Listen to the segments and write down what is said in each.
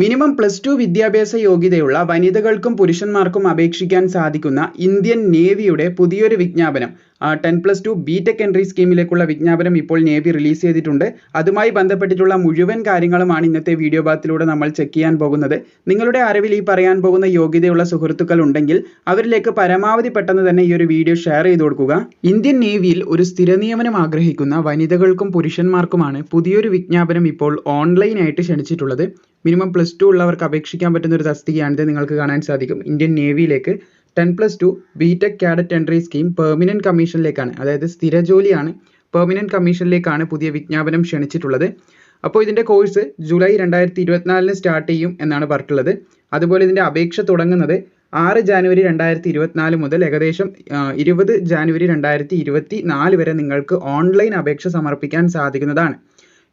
Minimum plus two വിദ്യാഭ്യാസ യോഗ്യതയുള്ള വനിതകൾക്കും പുരുഷന്മാർക്കും അപേക്ഷിക്കാൻ സാധിക്കുന്ന ഇന്ത്യൻ നേവിയുടെ പുതിയൊരു വിജ്ഞാപനം. Ten plus two B Tech entry സ്കീമിലേക്കുള്ള വിജ്ഞാപനം ഇപ്പോൾ നേവി റിലീസ് ചെയ്തിട്ടുണ്ട്. അതുമായി ബന്ധപ്പെട്ടിട്ടുള്ള മുഴുവൻ കാര്യങ്ങളുമാണ് ഇന്നത്തെ വീഡിയോ ഭാഗത്തിലൂടെ നമ്മൾ ചെക്ക് ചെയ്യാൻ പോകുന്നത്. നിങ്ങളുടെ അറിവിൽ ഈ പറയാൻ പോകുന്ന യോഗ്യതയുള്ള സുഹൃത്തുക്കൾ ഉണ്ടെങ്കിൽ അവരിലേക്ക് പരമാവധി പെട്ടെന്ന് തന്നെ ഈ ഒരു വീഡിയോ ഷെയർ ചെയ്ത് കൊടുക്കുക. ഇന്ത്യൻ നേവിയിൽ ഒരു സ്ഥിര നിയമനം ആഗ്രഹിക്കുന്ന വനിതകൾക്കും പുരുഷന്മാർക്കുമാണ് പുതിയൊരു വിജ്ഞാപനം ഇപ്പോൾ ഓൺലൈനായിട്ട് ക്ഷണിച്ചിട്ടുള്ളത്. മിനിമം പ്ലസ് ടു ഉള്ളവർക്ക് അപേക്ഷിക്കാൻ പറ്റുന്ന ഒരു തസ്തികയാണിത് നിങ്ങൾക്ക് കാണാൻ സാധിക്കും. Indian നേവിയിലേക്ക് ten plus two B Tech cadet entry scheme permanent കമ്മീഷനിലേക്കാണ്. അതായത് സ്ഥിര ജോലിയാണ് പെർമനന്റ് കമ്മീഷനിലേക്കാണ് പുതിയ വിജ്ഞാപനം ക്ഷണിച്ചിട്ടുള്ളത്. അപ്പോൾ ഇതിന്റെ കോഴ്സ് ജൂലൈ രണ്ടായിരത്തി ഇരുപത്തിനാലിന് സ്റ്റാർട്ട് ചെയ്യും എന്നാണ് പറഞ്ഞിട്ടുള്ളത്. അതുപോലെ ഇതിന്റെ അപേക്ഷ തുടങ്ങുന്നത് ആറ് ജാനുവരി രണ്ടായിരത്തി ഇരുപത്തിനാല് മുതൽ ഏകദേശം ഇരുപത് ജാനുവരി രണ്ടായിരത്തി ഇരുപത്തി നാല് വരെ നിങ്ങൾക്ക് ഓൺലൈൻ അപേക്ഷ സമർപ്പിക്കാൻ സാധിക്കുന്നതാണ്.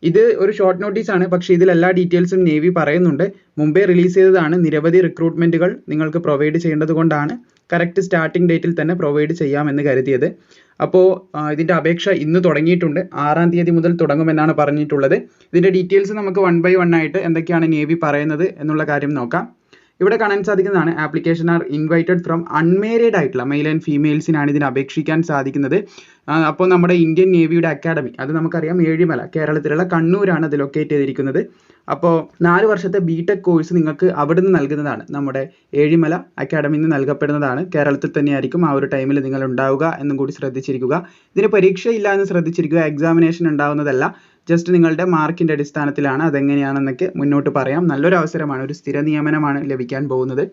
ഇത് ഒരു ഷോർട്ട് നോട്ടീസ് ആണ്. പക്ഷേ ഇതിൽ എല്ലാ ഡീറ്റെയിൽസും നേവി പറയുന്നുണ്ട്. മുമ്പേ റിലീസ് ചെയ്തതാണ്. നിരവധി റിക്രൂട്ട്മെന്റുകൾ നിങ്ങൾക്ക് പ്രൊവൈഡ് ചെയ്യേണ്ടത് കൊണ്ടാണ്. കറക്റ്റ് സ്റ്റാർട്ടിംഗ് ഡേറ്റിൽ തന്നെ പ്രൊവൈഡ് ചെയ്യാമെന്ന് കരുതിയത്. അപ്പോൾ ഇതിന്റെ അപേക്ഷ ഇന്ന് തുടങ്ങിയിട്ടുണ്ട്. ആറാം തീയതി മുതൽ തുടങ്ങുമെന്നാണ് പറഞ്ഞിട്ടുള്ളത്. ഇതിന്റെ ഡീറ്റെയിൽസ് നമുക്ക് വൺ ബൈ വൺ ആയിട്ട് എന്തൊക്കെയാണ് നേവി പറയുന്നത് എന്നുള്ള കാര്യം നോക്കാം. ഇവിടെ കാണാൻ സാധിക്കുന്നതാണ് application are invited from unmarried ആയിട്ടുള്ള മെയിൽ ആൻഡ് ഫീമെയിൽസിനാണ് ഇതിന് അപേക്ഷിക്കാൻ സാധിക്കുന്നത്. അപ്പോൾ നമ്മുടെ ഇന്ത്യൻ നേവിയുടെ അക്കാഡമി അത് നമുക്കറിയാം ഏഴിമല കേരളത്തിലുള്ള കണ്ണൂരാണ് അത് ലൊക്കേറ്റ് ചെയ്തിരിക്കുന്നത്. അപ്പോൾ നാല് വർഷത്തെ ബി ടെക് കോഴ്സ് നിങ്ങൾക്ക് അവിടെ നിന്ന് നൽകുന്നതാണ്. നമ്മുടെ ഏഴിമല അക്കാഡമിയിൽ നിന്ന് നൽകപ്പെടുന്നതാണ്. കേരളത്തിൽ തന്നെയായിരിക്കും ആ ഒരു ടൈമിൽ നിങ്ങൾ ഉണ്ടാവുക എന്നും കൂടി ശ്രദ്ധിച്ചിരിക്കുക. ഇതിന് പരീക്ഷയില്ല എന്ന് ശ്രദ്ധിച്ചിരിക്കുക എക്സാമിനേഷൻ ഉണ്ടാവുന്നതല്ല. ജസ്റ്റ് നിങ്ങളുടെ മാർക്കിന്റെ അടിസ്ഥാനത്തിലാണ് അതെങ്ങനെയാണെന്നൊക്കെ മുന്നോട്ട് പറയാം. നല്ലൊരു അവസരമാണ് ഒരു സ്ഥിര നിയമനമാണ് ലഭിക്കാൻ പോകുന്നത്.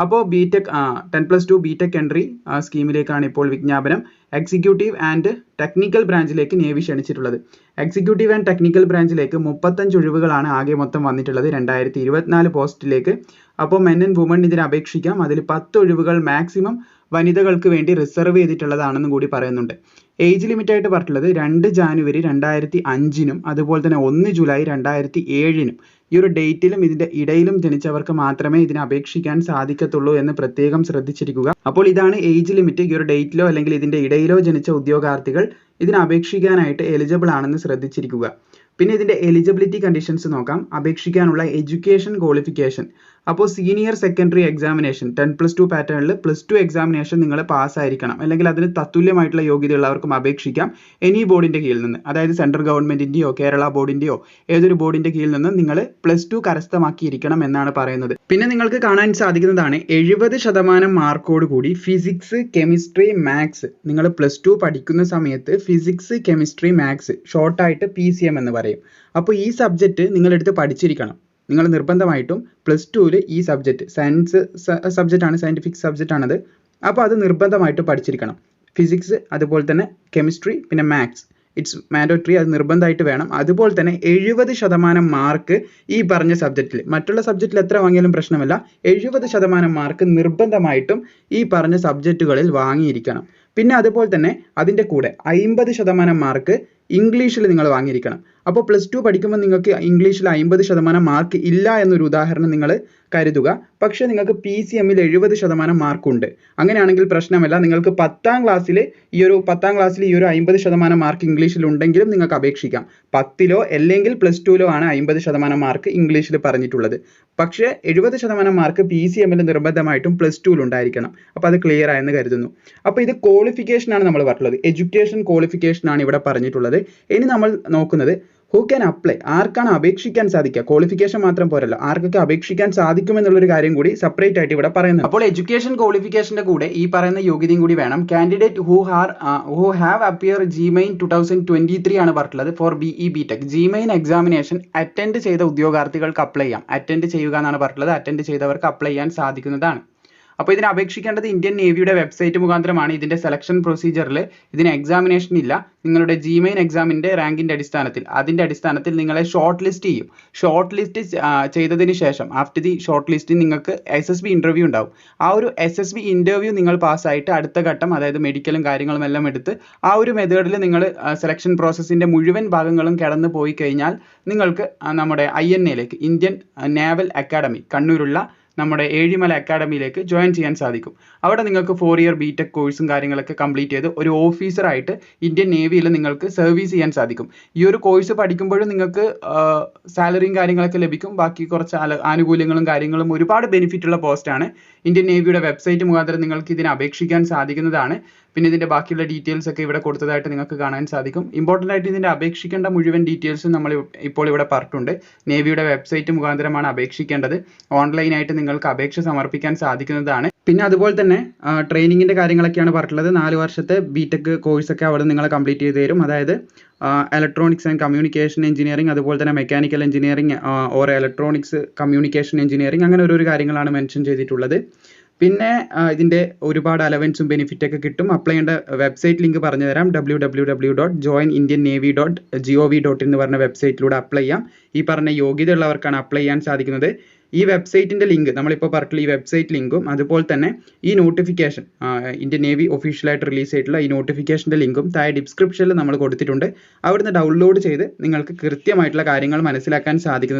അപ്പോൾ B Tech ten plus two B Tech entry സ്കീമിലേക്കാണ് ഇപ്പോൾ വിജ്ഞാപനം. എക്സിക്യൂട്ടീവ് ആൻഡ് ടെക്നിക്കൽ ബ്രാഞ്ചിലേക്ക് നേവി ക്ഷണിച്ചിട്ടുള്ളത്. എക്സിക്യൂട്ടീവ് ആൻഡ് ടെക്നിക്കൽ ബ്രാഞ്ചിലേക്ക് മുപ്പത്തഞ്ച് ഒഴിവുകളാണ് ആകെ മൊത്തം വന്നിട്ടുള്ളത് രണ്ടായിരത്തി ഇരുപത്തിനാല് പോസ്റ്റിലേക്ക് അപ്പോൾ മെൻ ആൻഡ് വുമൺ ഇതിന് അപേക്ഷിക്കാം. അതിൽ പത്ത് ഒഴിവുകൾ മാക്സിമം വനിതകൾക്ക് വേണ്ടി റിസർവ് ചെയ്തിട്ടുള്ളതാണെന്നും കൂടി പറയുന്നുണ്ട്. ഏജ് ലിമിറ്റ് ആയിട്ട് പറഞ്ഞിട്ടുള്ളത് രണ്ട് ജാനുവരി രണ്ടായിരത്തി അഞ്ചിനും അതുപോലെ തന്നെ ഒന്ന് ജൂലൈ രണ്ടായിരത്തി ഏഴിനും ഈ ഒരു ഡേറ്റിലും ഇതിന്റെ ഇടയിലും ജനിച്ചവർക്ക് മാത്രമേ ഇതിന് അപേക്ഷിക്കാൻ സാധിക്കത്തുള്ളൂ എന്ന് പ്രത്യേകം ശ്രദ്ധിച്ചിരിക്കുക. അപ്പോൾ ഇതാണ് ഏജ് ലിമിറ്റ് ഈ ഒരു ഡേറ്റിലോ അല്ലെങ്കിൽ ഇതിന്റെ ഇടയിലോ ജനിച്ച ഉദ്യോഗാർത്ഥികൾ ഇതിന് അപേക്ഷിക്കാനായിട്ട് എലിജിബിൾ ആണെന്ന് ശ്രദ്ധിച്ചിരിക്കുക. പിന്നെ ഇതിന്റെ എലിജിബിലിറ്റി കണ്ടീഷൻസ് നോക്കാം. അപേക്ഷിക്കാനുള്ള എഡ്യൂക്കേഷൻ ക്വാളിഫിക്കേഷൻ അപ്പോൾ senior secondary examination ten plus two പാറ്റേണിൽ പ്ലസ് ടു എക്സാമിനേഷൻ നിങ്ങൾ പാസ്സായിരിക്കണം അല്ലെങ്കിൽ അതിന് തത്തുല്യമായിട്ടുള്ള യോഗ്യതയുള്ളവർക്കും അപേക്ഷിക്കാം. എനി ബോർഡിന്റെ കീഴിൽ നിന്ന്. അതായത് സെൻട്രൽ ഗവൺമെന്റിന്റെയോ കേരള ബോർഡിന്റെയോ ഏതൊരു ബോർഡിന്റെ കീഴിൽ നിന്ന് നിങ്ങൾ പ്ലസ് ടു കരസ്ഥമാക്കിയിരിക്കണം എന്നാണ് പറയുന്നത്. പിന്നെ നിങ്ങൾക്ക് കാണാൻ സാധിക്കുന്നതാണ് എഴുപത് ശതമാനം മാർക്കോട് കൂടി ഫിസിക്സ് കെമിസ്ട്രി മാത്സ് നിങ്ങൾ പ്ലസ് ടു പഠിക്കുന്ന സമയത്ത് ഫിസിക്സ് കെമിസ്ട്രി മാത്സ് ഷോർട്ടായിട്ട് പി സി എം എന്ന് പറയും. അപ്പോൾ ഈ സബ്ജക്റ്റ് നിങ്ങളെടുത്ത് പഠിച്ചിരിക്കണം. നിങ്ങൾ നിർബന്ധമായിട്ടും പ്ലസ് ടുവിൽ ഈ സബ്ജക്റ്റ് സയൻസ് സബ്ജക്റ്റ് ആണ് സയന്റിഫിക് സബ്ജക്റ്റ് ആണത്. അപ്പോൾ അത് നിർബന്ധമായിട്ടും പഠിച്ചിരിക്കണം. ഫിസിക്സ് അതുപോലെ തന്നെ കെമിസ്ട്രി പിന്നെ മാത്സ് ഇറ്റ്സ് മാൻഡോട്ടറി അത് നിർബന്ധമായിട്ട് വേണം. അതുപോലെ തന്നെ എഴുപത് ശതമാനം മാർക്ക് ഈ പറഞ്ഞ സബ്ജക്റ്റിൽ മറ്റുള്ള സബ്ജക്റ്റിൽ എത്ര വാങ്ങിയാലും പ്രശ്നമല്ല. എഴുപത് ശതമാനം മാർക്ക് നിർബന്ധമായിട്ടും ഈ പറഞ്ഞ സബ്ജക്റ്റുകളിൽ വാങ്ങിയിരിക്കണം. പിന്നെ അതുപോലെ തന്നെ അതിന്റെ കൂടെ അയിമ്പത് ശതമാനം മാർക്ക് ഇംഗ്ലീഷിൽ നിങ്ങൾ വാങ്ങിയിരിക്കണം. അപ്പോൾ പ്ലസ് ടു പഠിക്കുമ്പോൾ നിങ്ങൾക്ക് ഇംഗ്ലീഷിൽ അമ്പത് ശതമാനം മാർക്ക് ഇല്ല എന്നൊരു ഉദാഹരണം നിങ്ങൾ കരുതുക. പക്ഷേ നിങ്ങൾക്ക് പി സി എമ്മിൽ എഴുപത് ശതമാനം മാർക്കുണ്ട് അങ്ങനെയാണെങ്കിൽ പ്രശ്നമല്ല. നിങ്ങൾക്ക് പത്താം ക്ലാസ്സിൽ ഈ ഒരു പത്താം ക്ലാസ്സിൽ ഈ ഒരു അമ്പത് ശതമാനം മാർക്ക് ഇംഗ്ലീഷിൽ ഉണ്ടെങ്കിലും നിങ്ങൾക്ക് അപേക്ഷിക്കാം. പത്തിലോ അല്ലെങ്കിൽ പ്ലസ് ടുവിലോ ആണ് അമ്പത് ശതമാനം മാർക്ക് ഇംഗ്ലീഷിൽ പറഞ്ഞിട്ടുള്ളത്. പക്ഷേ എഴുപത് ശതമാനം മാർക്ക് പി സി എമ്മിൽ നിർബന്ധമായിട്ടും പ്ലസ് ടുവിൽ ഉണ്ടായിരിക്കണം. അപ്പോൾ അത് ക്ലിയർ ആയെന്ന് കരുതുന്നു. അപ്പോൾ ഇത് ക്വാളിഫിക്കേഷൻ ആണ് നമ്മൾ പറഞ്ഞിട്ടുള്ളത്. എഡ്യൂക്കേഷൻ ക്വാളിഫിക്കേഷൻ ആണ് ഇവിടെ പറഞ്ഞിട്ടുള്ളത്. ഇനി നമ്മൾ നോക്കുന്നത് ഹു ക്യാൻ അപ്ലൈ ആർക്കാണ് അപേക്ഷിക്കാൻ സാധിക്കുക? ക്വാളിഫിക്കേഷൻ മാത്രം പോരല്ലോ. ആർക്കൊക്കെ അപേക്ഷിക്കാൻ സാധിക്കും സാധിക്കുമെന്നുള്ളൊരു കാര്യം കൂടി സെപ്പറേറ്റ് ആയിട്ട് ഇവിടെ പറയുന്നത് അപ്പോൾ എഡ്യൂക്കേഷൻ ക്വാളിഫിക്കേഷന്റെ കൂടെ ഈ പറയുന്ന യോഗ്യതയും കൂടി വേണം. Candidate who has who have appear JEE Main two thousand twenty three ആണ് പറഞ്ഞിട്ടുള്ളത് for B E B Tech JEE Main examination attend ചെയ്ത ഉദ്യോഗാർത്ഥികൾക്ക് അപ്ലൈ ചെയ്യാം. അറ്റൻഡ് ചെയ്യുക എന്നാണ് പറഞ്ഞിട്ടുള്ളത്. അറ്റൻഡ് ചെയ്തവർക്ക് അപ്ലൈ ചെയ്യാൻ സാധിക്കുന്നതാണ്. അപ്പോൾ ഇതിന് അപേക്ഷിക്കേണ്ടത് ഇന്ത്യൻ നേവിയുടെ വെബ്സൈറ്റ് മുഖാന്തരമാണ് ഇതിന്റെ സെലക്ഷൻ പ്രൊസീജിയറിൽ ഇതിന് എക്സാമിനേഷൻ ഇല്ല. നിങ്ങളുടെ ജിമെയിൻ എക്സാമിന്റെ റാങ്കിന്റെ അടിസ്ഥാനത്തിൽ. അതിന്റെ അടിസ്ഥാനത്തിൽ നിങ്ങളെ ഷോർട്ട് ലിസ്റ്റ് ചെയ്യും. ഷോർട്ട് ലിസ്റ്റ് ചെയ്തതിന് ശേഷം ആഫ്റ്റർ ദി ഷോർട്ട് ലിസ്റ്റ് നിങ്ങൾക്ക് എസ് എസ് ബി ഇന്റർവ്യൂ ഉണ്ടാവും. ആ ഒരു എസ് എസ് ബി ഇന്റർവ്യൂ നിങ്ങൾ പാസ്സായിട്ട് അടുത്ത ഘട്ടം അതായത് മെഡിക്കലും കാര്യങ്ങളും എല്ലാം എടുത്ത് ആ ഒരു മെത്തേഡിൽ നിങ്ങൾ സെലക്ഷൻ പ്രോസസ്സിന്റെ മുഴുവൻ ഭാഗങ്ങളും കടന്നു പോയി കഴിഞ്ഞാൽ നിങ്ങൾക്ക് നമ്മുടെ ഐ എൻ എയിലേക്ക് ഇന്ത്യൻ നേവൽ അക്കാഡമി കണ്ണൂരുള്ള നമ്മുടെ ഏഴിമല അക്കാഡമിയിലേക്ക് ജോയിൻ ചെയ്യാൻ സാധിക്കും. അവിടെ നിങ്ങൾക്ക് ഫോർ ഇയർ ബി ടെക് കോഴ്സും കാര്യങ്ങളൊക്കെ കംപ്ലീറ്റ് ചെയ്ത് ഒരു ഓഫീസറായിട്ട് ഇന്ത്യൻ നേവിയിൽ നിങ്ങൾക്ക് സർവീസ് ചെയ്യാൻ സാധിക്കും. ഈ ഒരു കോഴ്സ് പഠിക്കുമ്പോഴും നിങ്ങൾക്ക് സാലറിയും കാര്യങ്ങളൊക്കെ ലഭിക്കും. ബാക്കി കുറച്ച് ആനുകൂല്യങ്ങളും കാര്യങ്ങളും ഒരുപാട് ബെനിഫിറ്റ് ഉള്ള പോസ്റ്റാണ് ഇന്ത്യൻ നേവിയുടെ വെബ്സൈറ്റ് മുഖാന്തരം നിങ്ങൾക്ക് ഇതിന് അപേക്ഷിക്കാൻ സാധിക്കുന്നതാണ്. പിന്നെ ഇതിന്റെ ബാക്കിയുള്ള ഡീറ്റെയിൽസ് ഒക്കെ ഇവിടെ കൊടുത്തതായിട്ട് നിങ്ങൾക്ക് കാണാൻ സാധിക്കും. ഇമ്പോർട്ടന്റ് ആയിട്ട് ഇതിന്റെ അപേക്ഷിക്കേണ്ട മുഴുവൻ ഡീറ്റെയിൽസും നമ്മൾ ഇപ്പോൾ ഇവിടെ പറഞ്ഞിട്ടുണ്ട്. നേവിയുടെ വെബ്സൈറ്റ് മുഖാന്തരമാണ് അപേക്ഷിക്കേണ്ടത്. ഓൺലൈനായിട്ട് നിങ്ങൾക്ക് അപേക്ഷ സമർപ്പിക്കാൻ സാധിക്കുന്നതാണ്. പിന്നെ അതുപോലെ തന്നെ ട്രെയിനിങ്ങിന്റെ കാര്യങ്ങളൊക്കെയാണ് പറഞ്ഞിട്ടുള്ളത്. നാല് വർഷത്തെ ബിടെക് കോഴ്സൊക്കെ അവിടെ നിങ്ങൾ കംപ്ലീറ്റ് ചെയ്ത് തരും. അതായത് ഇലക്ട്രോണിക്സ് ആൻഡ് കമ്മ്യൂണിക്കേഷൻ എഞ്ചിനീയറിംഗ് അതുപോലെ തന്നെ mechanical engineering or electronics communication engineering അങ്ങനെ ഓരോരോ കാര്യങ്ങളാണ് മെൻഷൻ ചെയ്തിട്ടുള്ളത്. പിന്നെ ഇതിന്റെ ഒരുപാട് അലവൻസും ബെനിഫിറ്റ് ഒക്കെ കിട്ടും. അപ്ലൈ ചെയ്യേണ്ട വെബ്സൈറ്റ് ലിങ്ക് പറഞ്ഞു തരാം. W W W dot join Indian navy dot G O V dot എന്ന് പറഞ്ഞ വെബ്സൈറ്റിലൂടെ അപ്ലൈ ചെയ്യാം. ഈ പറഞ്ഞ യോഗ്യതയുള്ളവർക്കാണ് അപ്ലൈ ചെയ്യാൻ സാധിക്കുന്നത്. ഈ വെബ്സൈറ്റിന്റെ ലിങ്ക് നമ്മളിപ്പോൾ പറഞ്ഞിട്ടുള്ള ഈ വെബ്സൈറ്റ് ലിങ്കും അതുപോലെ തന്നെ ഈ നോട്ടിഫിക്കേഷൻ ഇന്ത്യൻ നേവി ഒഫീഷ്യലായിട്ട് റിലീസ് ചെയ്തിട്ടുള്ള ഈ നോട്ടിഫിക്കേഷന്റെ ലിങ്കും താഴെ ഡിസ്ക്രിപ്ഷനിൽ നമ്മൾ കൊടുത്തിട്ടുണ്ട്. അവിടുന്ന് ഡൗൺലോഡ് ചെയ്ത് നിങ്ങൾക്ക് കൃത്യമായിട്ടുള്ള കാര്യങ്ങൾ മനസ്സിലാക്കാൻ സാധിക്കുന്നത്